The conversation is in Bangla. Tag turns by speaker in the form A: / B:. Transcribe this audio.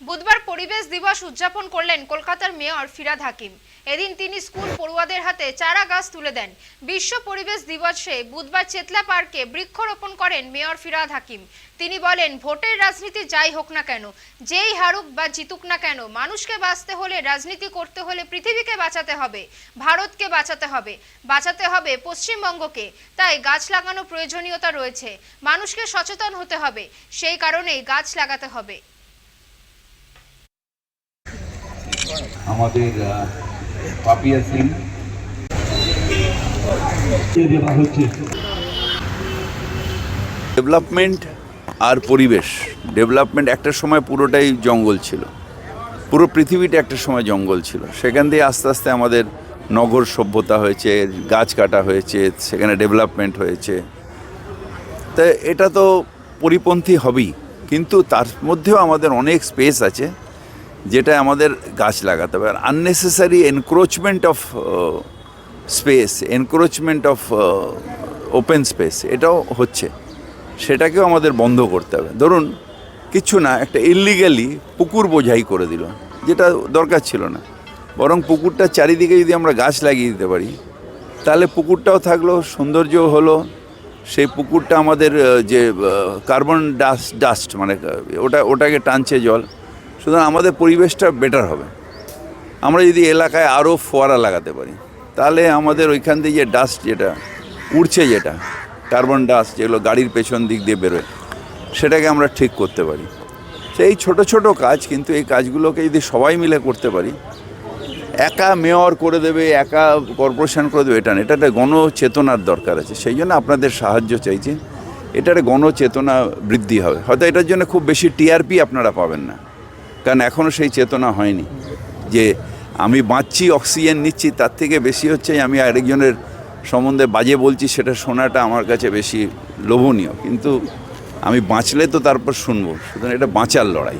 A: বুধবার পরিবেশ দিবস উদযাপন করলেন কলকাতার মেয়র ফিরাদ হাকিম। এদিন তিনি স্কুল পড়ুয়াদের হাতে চারা গাছ তুলে দেন। বিশ্ব পরিবেশ দিবসে বুধবার চেতলা পার্কে বৃক্ষরোপণ করেন মেয়র ফিরাদ হাকিম। তিনি বলেন, ভোটের রাজনীতি যাই হোক না কেন, যেই হারুক বা জিতুক না কেন, মানুষকে বাঁচতে হলে, রাজনীতি করতে হলে পৃথিবীকে বাঁচাতে হবে, ভারতকে বাঁচাতে হবে বাঁচাতে হবে পশ্চিমবঙ্গকে। তাই গাছ লাগানো প্রয়োজনীয়তা রয়েছে, মানুষকে সচেতন হতে হবে, সেই কারণেই গাছ লাগাতে হবে।
B: আমাদের পাপিয়া সিং।
C: ডেভেলপমেন্ট আর পরিবেশ। ডেভেলপমেন্ট একটা সময় পুরোটাই জঙ্গল ছিল। পুরো পৃথিবীটা একটা সময় জঙ্গল ছিল। সেখান দিয়ে আস্তে আস্তে আমাদের নগর সভ্যতা হয়েছে, গাছ কাটা হয়েছে, সেখানে ডেভেলপমেন্ট হয়েছে। তা এটা তো পরিপন্থী হবেই। কিন্তু তার মধ্যেও আমাদের অনেক স্পেস আছে। যেটা আমাদের গাছ লাগাতে হবে। আর unnecessary encroachment of space encroachment of open space এটাও হচ্ছে। সেটাকেও আমাদের বন্ধ করতে হবে। ধরুন, কিছু না, একটা ইলিগালি পুকুর বোঝাই করে দিল, যেটা দরকার ছিল না। বরং পুকুরটার চারিদিকে যদি আমরা গাছ লাগিয়ে দিতে পারি, তাহলে পুকুরটাও থাকল সৌন্দর্য হলো। সেই পুকুরটা আমাদের যে কার্বন ডাস্ট ডাস্ট মানে ওটা, ওটাকে টানছে জল। সুতরাং আমাদের পরিবেশটা বেটার হবে। আমরা যদি এলাকায় আরও ফোয়ারা লাগাতে পারি, তাহলে আমাদের ওইখান দিয়ে যে ডাস্ট যেটা, উড়ছে যেটা কার্বন ডাস্ট যেগুলো গাড়ির পেছন দিক দিয়ে বেরোয়, সেটাকে আমরা ঠিক করতে পারি। সেই ছোট ছোট কাজ কিন্তু এই কাজগুলোকে যদি সবাই মিলে করতে পারি, একা মেয়র করে দেবে, একা কর্পোরেশন করে দেবে, এটা না এটা একটা গণচেতনার দরকার আছে। সেই জন্য আপনাদের সাহায্য চাইছি এটার গণচেতনা বৃদ্ধি হবে। হয়তো এটার জন্য খুব বেশি টিআরপি আপনারা পাবেন না। কারণ এখনও সেই চেতনা হয়নি যে আমি বাঁচছি, অক্সিজেন নিচ্ছি, তার থেকে বেশি হচ্ছে আমি আরেকজনের সম্বন্ধে বাজে বলছি, সেটা শোনাটা আমার কাছে বেশি লোভনীয়। কিন্তু আমি বাঁচলে তো তারপর শুনব, সুতরাং এটা বাঁচার লড়াই।